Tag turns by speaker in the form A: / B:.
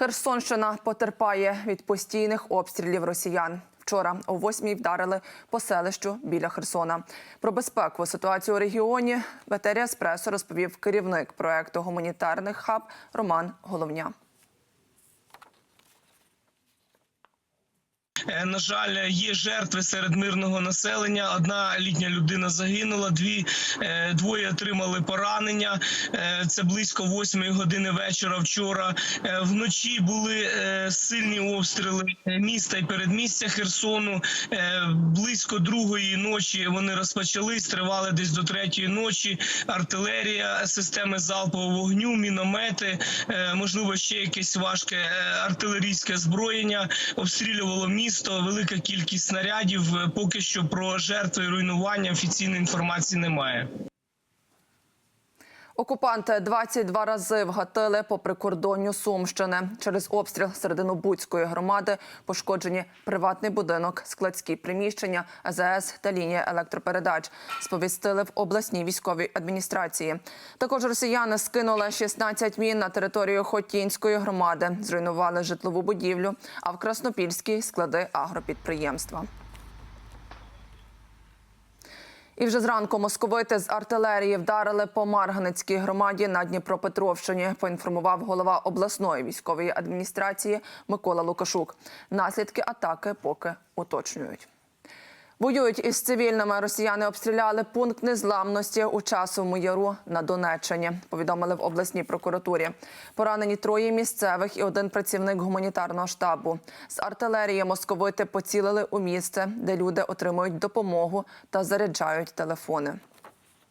A: Херсонщина потерпає від постійних обстрілів росіян. Вчора о восьмій вдарили по селищу біля Херсона. Про безпекову ситуацію у регіоні в етері розповів керівник проекту гуманітарних хаб Роман Головня.
B: На жаль, є жертви серед мирного населення. Одна літня людина загинула, дві е, двоє отримали поранення. Е, Це близько восьмої години вечора. Вчора Е, вночі були е, сильні обстріли міста і передмістя Херсону. Близько другої ночі вони розпочались, тривали десь до третьої ночі. Артилерія, системи залпового вогню, міномети, е, можливо, ще якесь важке е, артилерійське зброєння обстрілювало місто. Велика кількість снарядів. Е, Поки що про жертви руйнування офіційної інформації немає.
A: Окупанти 22 рази вгатили по прикордонню Сумщини. Через обстріл серединобудської громади пошкоджені приватний будинок, складські приміщення, АЗС та лінія електропередач. Сповістили в обласній військовій адміністрації. Також росіяни скинули 16 мін на територію Хотінської громади, зруйнували житлову будівлю, а в Краснопільській склади агропідприємства. І вже зранку московити з артилерії вдарили по Марганецькій громаді на Дніпропетровщині. Поінформував голова обласної військової адміністрації Микола Лукашук. Наслідки атаки поки уточнюють. Воюють із цивільними. Росіяни обстріляли пункт незламності у часовому яру на Донеччині. Повідомили в обласній прокуратурі. Поранені троє місцевих і один працівник гуманітарного штабу. З артилерії московити поцілили у місце, де люди отримують допомогу та заряджають телефони.